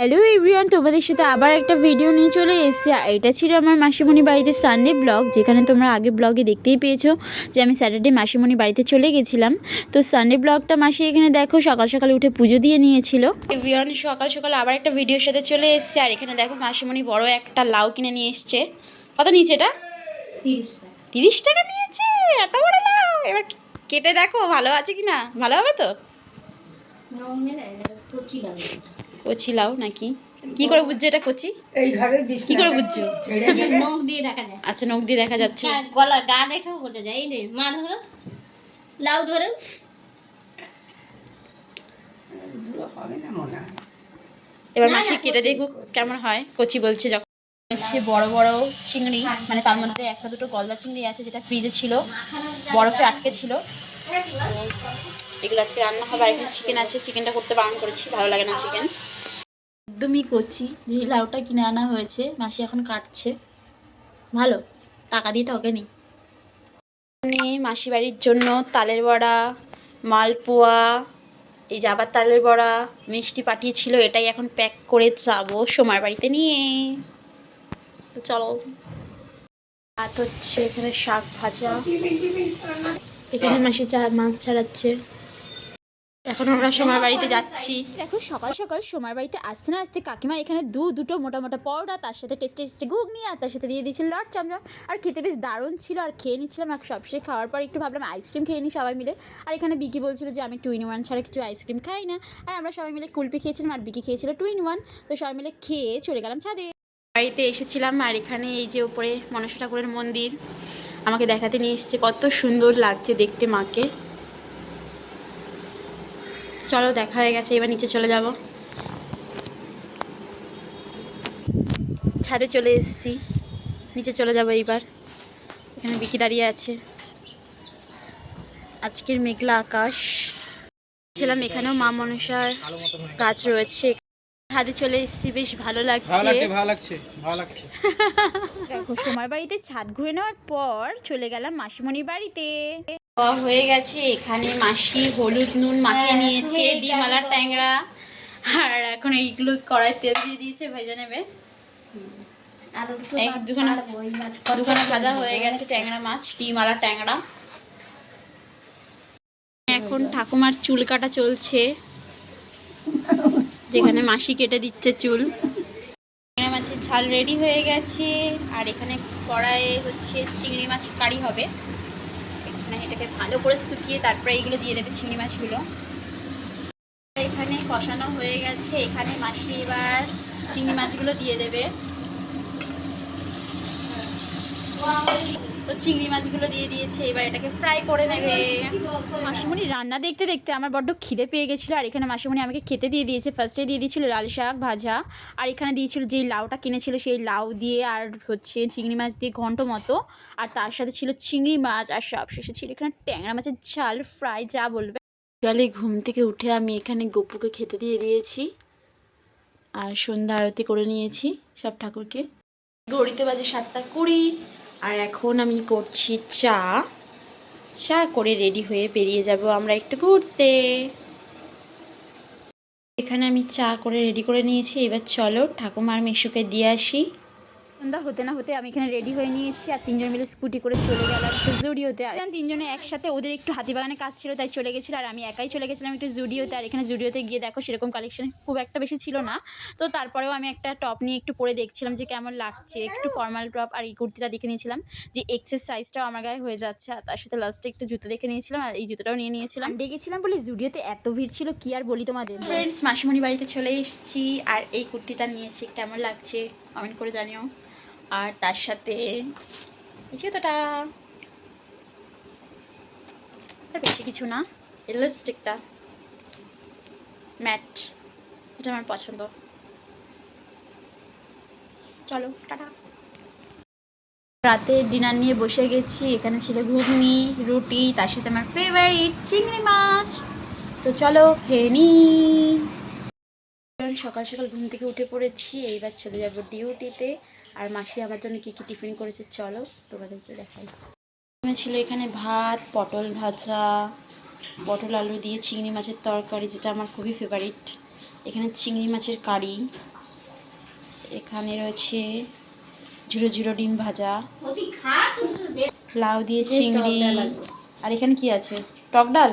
Hello everyone তোমাদের সাথে আবার একটা ভিডিও নিয়ে চলে এসেছি। এটা ছিল আমার মাসিমণি বাড়িতে সানডে ব্লগ যেখানে তোমরা আগে ব্লগে দেখতেই পেয়েছ যে আমি স্যাটারডে মাসিমণি বাড়িতে চলে গেছিলাম। তো সানডে ব্লগটা মাসি এখানে দেখো সকাল সকাল উঠে পুজো দিয়ে নিয়েছিল। এভরিওয়ান সকাল সকাল আবার একটা ভিডিওর সাথে চলে এসেছে। আর এখানে দেখো মাসিমণি বড় একটা লাউ কিনে নিয়ে এসছে। কত নিয়েছে এটা? তিরিশ টাকা। নিয়েছে? এত বড় লাউ! এবার কেটে দেখো ভালো আছে কি না ভালো হবে তো? কচি লাউ নাকি? কি করে বুঝছ এটা কচি? এই ঘরের কি করে বুঝছ? নখ দিয়ে দেখা যায়। আচ্ছা নখ দিয়ে দেখা যাচ্ছে। গলা গা দেখেও বোঝা যায়। এই রে মা ধরো। লাউ ধরো। মনে হয়। এবার মাসি কেটে। দেখুক কেমন হয়। কচি বলছে যখন হচ্ছে বড় বড় চিংড়ি মানে তার মধ্যে একটা দুটো গলদা চিংড়ি আছে যেটা ফ্রিজে ছিল বরফে আটকে ছিল। এগুলো আজকে রান্না হবে। আর এখানে চিকেন আছে। চিকেনটা করতে বারণ করেছি। ভালো লাগে না চিকেন একদমই কচি। যে লাউটা কিনে আনা হয়েছে, মাসি এখন কাটছে। ভালো, টাকা দিয়ে ঠকেনি এখানে মাসি বাড়ির জন্য তালের বড়া, মালপোয়া, এই যে আবার তালের বড়া, মিষ্টি পাঠিয়েছিল, এটাই এখন প্যাক করে যাব সোমার বাড়িতে নিয়ে। চলো। ভাত হচ্ছে এখানে শাক ভাজা। এখানে মাসি চা, মাছ ছাড়াচ্ছে। এখন আমরা সোমার বাড়িতে যাচ্ছি। দেখো সকাল সকাল সোমার বাড়িতে আসতে না আসতে কাকিমা এখানে দু দুটো মোটা মোটা পরোটা তার সাথে টেস্টে টেস্টে ঘুগনি আর তার সাথে দিয়ে দিয়েছিল লট চমচম। আর খেতে বেশ দারুণ ছিল আর খেয়ে নিচ্ছিলাম আর সবশেষে খাওয়ার পর একটু ভাবলাম আইসক্রিম খেয়ে নিই সবাই মিলে। আর এখানে বিকি বলছিল যে আমি টু ইন ওয়ান ছাড়া কিছু আইসক্রিম খাই না। আর আমরা সবাই মিলে কুলপি খেয়েছিলাম আর বিকি খেয়েছিল টু ইন ওয়ান তো সবাই মিলে খেয়ে চলে গেলাম ছাদে। বাড়িতে এসেছিলাম আর এখানে এই যে উপরে মনসা ঠাকুরের মন্দির আমাকে দেখাতে নিয়ে এসেছে কত সুন্দর লাগছে দেখতে মাকে। চলো দেখা হয়ে গেছে এবার নিচে চলে যাব। ছাদে চলে এসেছি। নিচে চলে যাব এইবার। এখানে বিকি দাঁড়িয়ে আছে। আজকের মেঘলা আকাশ। ছিলাম এখানেও মা মনসার গাছ রয়েছে। ছাদে চলে এসেছি বেশ ভালো লাগছে। লাগছে ভালো লাগছে ভালো লাগছে। দেখো সোমার বাড়িতে ছাদ ঘুরে নেওয়ার পর চলে গেলাম মাসিমণির বাড়িতে। হয়ে গেছে। এখানে মাসি হলুদ নুন মাখিয়ে নিয়েছে ডিমালার ট্যাংরা। আর এখন এইগুলো কড়াই তেল দিয়ে দিয়েছে ভেজে নেবে। দুখানা- দুখানা ভাজা হয়ে গেছে ট্যাংরা মাছ ট্যাংরা। এখন ঠাকুমার চুল কাটা চলছে যেখানে মাসি কেটে দিচ্ছে চুল। ট্যাংরা মাছের ঝাল রেডি হয়ে গেছে আর এখানে কড়াইয়ে হচ্ছে চিংড়ি মাছ কারি হবে। এখানে এটাকে ভালো করে শুকিয়ে তারপরে এইগুলো দিয়ে দেবে চিংড়ি মাছগুলো। এখানে কষানো হয়ে গেছে। এখানে মাসি এবার চিংড়ি মাছগুলো দিয়ে দেবে। তো চিংড়ি মাছগুলো দিয়ে দিয়েছে, এবার এটাকে ফ্রাই করে নেবে। মাসিমণি রান্না দেখতে দেখতে আমার বড্ড খিদে পেয়ে গেছিল, আর এখানে মাসিমণি আমাকে খেতে দিয়ে দিয়েছে। ফার্স্টে দিয়ে দিয়েছিল লাল শাক ভাজা, আর এখানে দিয়েছিল যেই লাউটা কিনেছিল সেই লাউ দিয়ে আর হচ্ছে চিংড়ি মাছ দিয়ে ঘন্ট মতো, আর তার সাথে ছিল চিংড়ি মাছ আর সব সবশেষে ছিল এখানে ট্যাংরা মাছের ঝাল ফ্রাই যা বলবে। জলে ঘুম থেকে উঠে আমি এখানে গপুকে খেতে দিয়ে দিয়েছি, আর সন্ধ্যা আরতি করে নিয়েছি সব ঠাকুরকে। ঘড়িতে বাজে সাতটা কুড়ি আর এখন আমি করছি চা। চা করে রেডি হয়ে বেরিয়ে যাব আমরা একটু ঘুরতে। এখানে আমি চা করে রেডি করে নিয়েছি। এবার চলো ঠাকুমার মেশুকে দিয়ে আসি। সন্ধ্যা হতে না হতে আমি এখানে রেডি হয়ে নিয়েছি আর তিনজন মিলে স্কুটি করে চলে গেলাম একটু জুডিওতে আর তিনজনে একসাথে ওদের একটু হাতিবাগানে কাজ ছিল তাই চলে গেছিল আর আমি একাই চলে গেছিলাম একটু জুডিওতে আর এখানে জুডিওতে গিয়ে দেখো সেরকম কালেকশন খুব একটা বেশি ছিল না। তো তারপরেও আমি একটা টপ নিয়ে একটু পরে দেখছিলাম যে কেমন লাগছে একটু ফর্মাল টপ আর এই কুর্তিটা দেখে নিয়েছিলাম যে এক্সেস সাইজটাও আমার গায়ে হয়ে যাচ্ছে। আর তার সাথে লাস্টে একটু জুতো দেখে নিয়েছিলাম আর এই জুতোটাও নিয়ে নিয়েছিলাম। ডেকেছিলাম বলে জুডিওতে এত ভিড় ছিল কি আর বলি তোমাদের? ফ্রেন্ডস মাসিমণি বাড়িতে চলে এসেছি আর এই কুর্তিটা নিয়েছি কেমন লাগছে? কমেন্ট করে জানিও। আর তার সাথে বেশি কিছু না। এই লিপস্টিকটা ম্যাট এটা আমার পছন্দ। চলো, টাটা। রাতে ডিনার নিয়ে বসে গেছি, এখানে ছিল ঘুগনি, রুটি, তার সাথে আমার ফেভারিট চিংড়ি মাছ। তো চলো, খেয়ে নিই সকাল সকাল ঘুম থেকে উঠে পড়েছি, এইবার চলে যাব ডিউটিতে আর মাসি আমার জন্য কী কী টিফিন করেছে চলো তোমাদেরকে দেখাই। এখানে ছিল এখানে ভাত পটল ভাজা পটল আলু দিয়ে চিংড়ি মাছের তরকারি যেটা আমার খুবই ফেভারিট এখানে চিংড়ি মাছের কারি। এখানে রয়েছে ঝুড়ো ঝুড়ো ডিম ভাজা। লাউ দিয়ে চিংড়ি। আর এখানে কি আছে? টক ডাল?